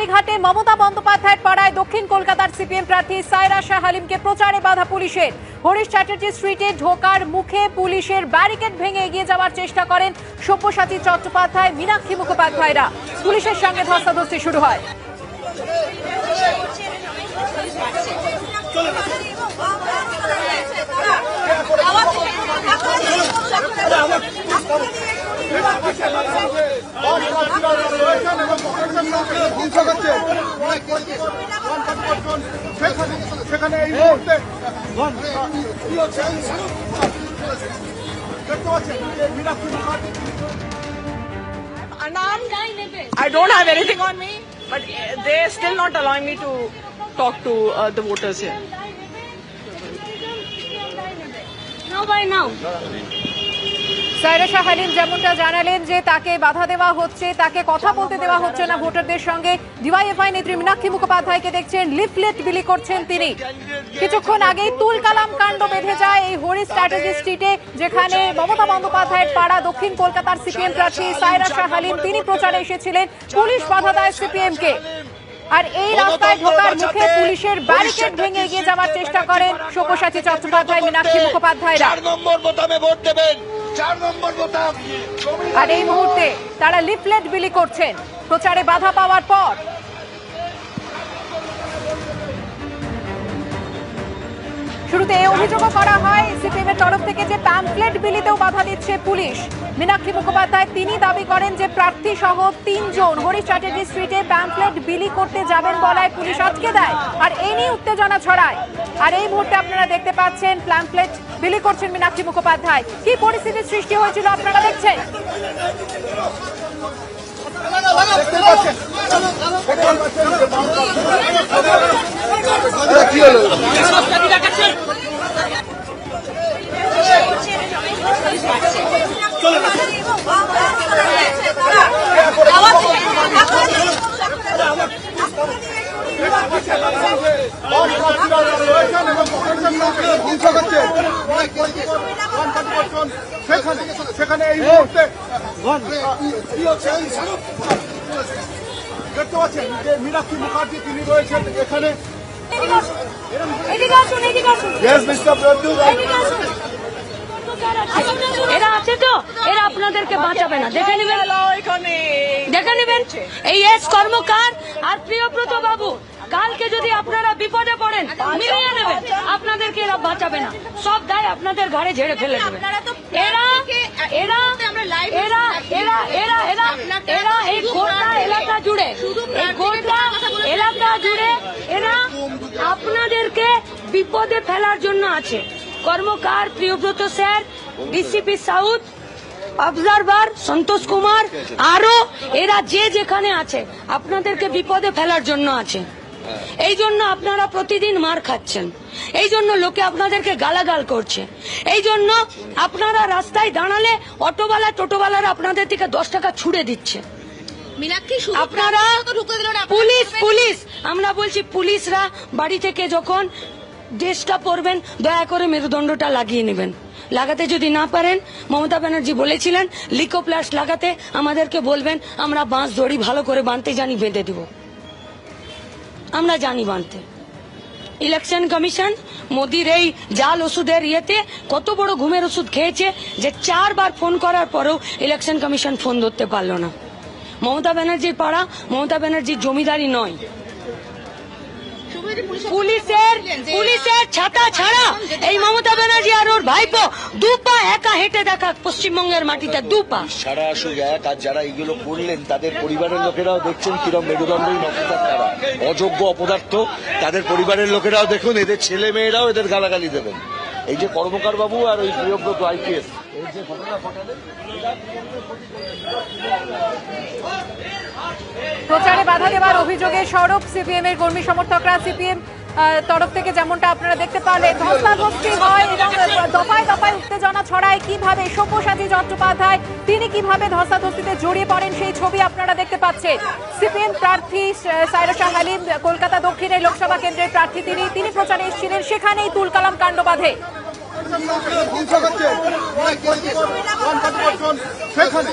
কালীঘাটে মমতা বন্দ্যোপাধ্যায়ের পাড়ায় দক্ষিণ কলকাতার সিপিএম প্রার্থী সায়রা শাহ হালিমকে প্রচারে বাধা পুলিশের। হরিশ চ্যাটার্জি স্ট্রিটে ঢোকার মুখে পুলিশের ব্যারিকেড ভেঙে এগিয়ে যাওয়ার চেষ্টা করেন সব্যসাচী চট্টোপাধ্যায়, মীনাক্ষী মুখোপাধ্যায়রা। পুলিশের সঙ্গে ধস্তাধস্তি শুরু হয়। ধ্বংস করছে সেখানে সেখানে এই মুহূর্তে কি হচ্ছে দেখতে পাচ্ছেন যে Meenakshi Mukherjee unarmed. I don't have anything on me, but uh, they're still not allowing me to talk to uh, the voters here. Now by now. Saira Shah Halim যেমনটা জানালেন যে তাকে বাধা দেওয়া হচ্ছে তাকে কথা বলতে দেওয়া হচ্ছে না ভোটারদের সঙ্গে। ডিওয়াইএফআই নেত্রী মীনাক্ষী মুখোপাধ্যায়কে দেখছেন লিফলেট বিলি করছেন তিনি। কিছুক্ষণ আগেই তুল কালাম কাণ্ড বেঁধে যায় এই হরি স্ট্র্যাটেজি স্ট্রিটে যেখানে মমতা বন্দ্যোপাধ্যায়ের পাড়া দক্ষিণ কলকাতার সিপিএম প্রার্থী সায়রা শাহ হালিম তিনি প্রচারে এসেছিলেন পুলিশ বাধা দেয় সিপিএম কে আর এই রাস্তায় ঢোকার মুখে পুলিশের ব্যারিকেড ভেঙে এগিয়ে যাওয়ার চেষ্টা করেন সব্যসাচী চট্টোপাধ্যায় মীনাক্ষী মুখোপাধ্যায়রা। চার নম্বর বোতামে ভোট দেবেন। আর এই মুহূর্তে তারা লিফলেট বিলি করছেন। প্রচারে বাধা পাওয়ার পর। শুরুতে এই অভিযোগও করা হয় সিপিএম এর তরফ থেকে যে প্যাম্পলেট বিলিতেও বাধা দিচ্ছে পুলিশ। মীনাক্ষী মুখোপাধ্যায় তিনি দাবি করেন যে প্রার্থী সহ তিনজন হরি চ্যাটার্জি স্ট্রিটে প্যাম্পলেট বিলি করতে যাবেন বলায় পুলিশ আটকে দেয়। আর এই নিয়ে উত্তেজনা ছড়ায়। আর এই মুহূর্তে আপনারা দেখতে পাচ্ছেন প্যাম্পলেট বিলি করছেন মীনাক্ষী মুখোপাধ্যায়। কি পরিস্থিতির সৃষ্টি হয়েছিল আপনারা দেখছেন? সেখানে এই মুহূর্তে দেখতে পাচ্ছেন যে মীনাক্ষী মুখার্জি তিনি রয়েছেন এখানে এরা আছে তো? এরা আপনাদেরকে বাঁচাবে না। দেখে নেবেন। দেখে নেবেন। এই এস কর্মকার আর প্রিয়ব্রত বাবু। কালকে যদি আপনারা বিপদে পড়েন মিলিয়ে নেবেন আপনাদেরকে এরা বাঁচাবে না। সব দায় আপনাদের ঘরে ঝেড়ে ফেলে দেবে। এরা এরা এরা এরা এরা এরা এরা এই গোটা এলাকা জুড়ে এই গোটা এলাকা জুড়ে এরা আপনাদেরকে বিপদে ফেলার জন্য আছে। Karmakar Priyabrata sir DCP south observer Santosh Kumar আরও এরা যে যেখানে আছে আপনাদেরকে বিপদে ফেলার জন্য আছে। এই জন্য আপনারা প্রতিদিন মার খাচ্ছেন। এই জন্য লোকে আপনাদেরকে গালাগাল করছে। এই জন্য আপনারা রাস্তায় দাঁড়ালে অটোওয়ালা টোটোওয়ালারা আপনাদের থেকে দশ টাকা ছুড়ে দিচ্ছে। আপনারা পুলিশ পুলিশ আমরা বলছি পুলিশরা বাড়ি থেকে যখন ড্রেসটা পরবেন দয়া করে মেরুদণ্ডটা লাগিয়ে নেবেন। লাগাতে যদি না পারেন মমতা ব্যানার্জি বলেছিলেন লিকোপ্লাস লাগাতে আমাদেরকে বলবেন আমরা বাঁশ দড়ি ভালো করে বাঁধতে জানি বেঁধে দিব। আমরা জানি বাঁধতে ইলেকশন কমিশন মোদির এই জাল ওষুধের ইয়েতে কত বড় ঘুমের ওষুধ খেয়েছে যে চারবার ফোন করার পরেও ইলেকশন কমিশন ফোন ধরতে পারল না। মমতা ব্যানার্জির পাড়া মমতা ব্যানার্জির জমিদারি নয়। পুলিশের পুলিশের ছাতা ছাড়া এই মমতা ব্যানার্জি আর ওর ভাইপো দু পা একা হেঁটে দেখা পশ্চিমবঙ্গের মাটিতে দু পা। সারা আসুক এক আর যারা এগুলো করলেন তাদের পরিবারের লোকেরাও দেখছেন কিরম মেরুদণ্ডই নকশার তারা। অযোগ্য অপদার্থ তাদের পরিবারের লোকেরাও দেখুন এদের ছেলে মেয়েরাও এদের গালাগালি দেবেন। এই যে কর্মকার বাবু আর ওই প্রিয়ব্রত আইপিএস এই যে ঘটনা ঘটালেন প্রচারে বাধা দেওয়ার অভিযোগে সরব সিপিএম এর কর্মী সমর্থকরা সিপিএম তরফ থেকে যেমনটা আপনারা দেখতে পারলেন ধস্তাধস্তি হয় এবং দফায় দফায় উত্তেজনা ছড়ায়। কীভাবে সব্যসাচী চট্টোপাধ্যায়, তিনি কীভাবে ধস্তাধস্তিতে জড়িয়ে পড়েন সেই ছবি আপনারা দেখতে পাচ্ছেন। সিপিএম প্রার্থী সাইরা শাহ হালিম, কলকাতা দক্ষিণের লোকসভা কেন্দ্রের প্রার্থী তিনি তিনি প্রচারে এসেছিলেন, সেখানেই তুলকালাম কাণ্ড বাঁধে।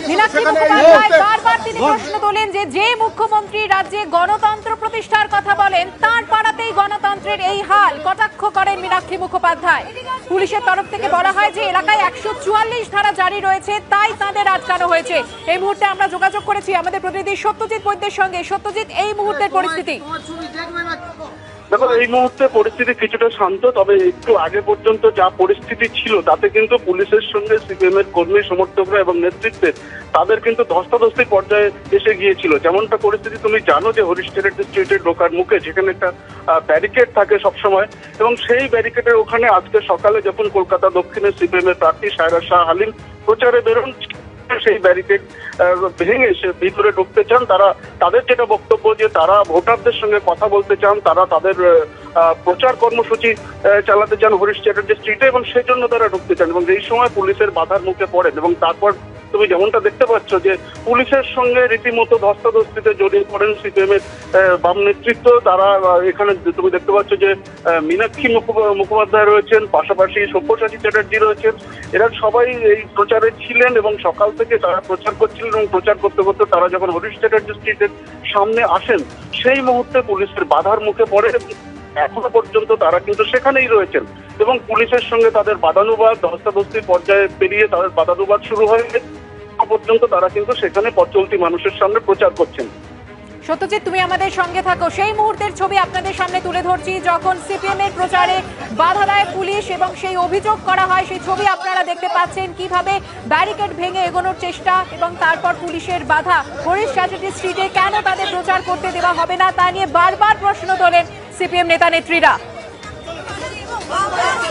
এই মুখোপাধ্যায় বারবার তিনি প্রশ্ন তোলেন যে যে মুখ্যমন্ত্রী রাজ্যে গণতন্ত্র প্রতিষ্ঠার কথা বলেন তার পাড়াতেই গণতন্ত্রের এই হাল কটাক্ষ করেন মীনাক্ষী মুখোপাধ্যায়। পুলিশের তরফ থেকে বলা হয় যে এলাকায় একশো চুয়াল্লিশ ধারা জারি রয়েছে তাই তাদের আটকানো হয়েছে। এই মুহূর্তে আমরা যোগাযোগ করেছি আমাদের প্রতিনিধি সত্যজিৎ বৈদ্যের সঙ্গে। সত্যজিৎ এই মুহূর্তের পরিস্থিতি? দেখো, এই মুহূর্তে পরিস্থিতি কিছুটা শান্ত, তবে একটু আগে পর্যন্ত যা পরিস্থিতি ছিল, তাতে কিন্তু পুলিশের সঙ্গে সিপিএম এর কর্মী, সমর্থকরা এবং নেতৃত্বে তাদের কিন্তু ধস্তাধস্তি পর্যায়ে এসে গিয়েছিল। যেমনটা পরিস্থিতি তুমি জানো যে হরিস্টেরের স্ট্রিটের ঢোকার মুখে যেখানে একটা ব্যারিকেড থাকে সবসময়, এবং সেই ব্যারিকেডের ওখানে আজকে সকালে যখন কলকাতা দক্ষিণের সিপিএম এর প্রার্থী সায়রা শাহ হালিম প্রচারে বেরোন সেই ব্যারিকেড ভেঙে সে ভিতরে ঢুকতে চান, তারা তাদের যেটা বক্তব্য যে তারা ভোটারদের সঙ্গে কথা বলতে চান, তারা তাদের প্রচার কর্মসূচি চালাতে চান হরিশ চ্যাটার্জি স্ট্রিটে এবং সেই জন্য তারা ঢুকতে চান এবং এই সময় পুলিশের বাধার মুখে পড়েন এবং তারপর তুমি যেমনটা দেখতে পাচ্ছ যে পুলিশের সঙ্গে রীতিমতো ধস্তাধস্তিতে জড়িয়ে পড়েন সিপিএম এর বাম নেতৃত্ব। তারা এখানে তুমি দেখতে পাচ্ছ যে মীনাক্ষী মুখো- মুখোপাধ্যায় রয়েছেন, পাশাপাশি সব্যসাচী চ্যাটার্জি রয়েছেন। এরা সবাই এই প্রচারে ছিলেন এবং সকাল থেকে তারা প্রচার করছিলেন এবং প্রচার করতে করতে তারা যখন হরিশ চ্যাটার্জি স্ট্রিটের সামনে আসেন, সেই মুহূর্তে পুলিশের বাধার মুখে পড়ে এখনও পর্যন্ত তারা কিন্তু সেখানেই রয়েছেন এবং পুলিশের সঙ্গে তাদের বাদানুবাদ, ধস্তাধস্তির পর্যায়ে পেরিয়ে তাদের বাদানুবাদ শুরু হয়ে পর্যন্ত তারা কিন্তু সেখানে পথ চলতি মানুষের সামনে প্রচার করছেন। সত্যজিৎ, তুমি আমাদের সঙ্গে থাকো। সেই মুহূর্তের ছবি আপনাদের সামনে তুলে ধরছি। যখন সিপিএম এর প্রচারে বাধা দেয় পুলিশ এবং সেই অভিযোগ করা হয়, সেই ছবি আপনারা দেখতে পাচ্ছেন কীভাবে ব্যারিকেড ভেঙে এগোনোর চেষ্টা এবং তারপর পুলিশের বাধা। হরিশ চ্যাটার্জি স্ট্রিটে কেন তাদের প্রচার করতে দেওয়া হবে না, তা নিয়ে বারবার প্রশ্ন তোলেন সিপিএম নেতা নেত্রীরা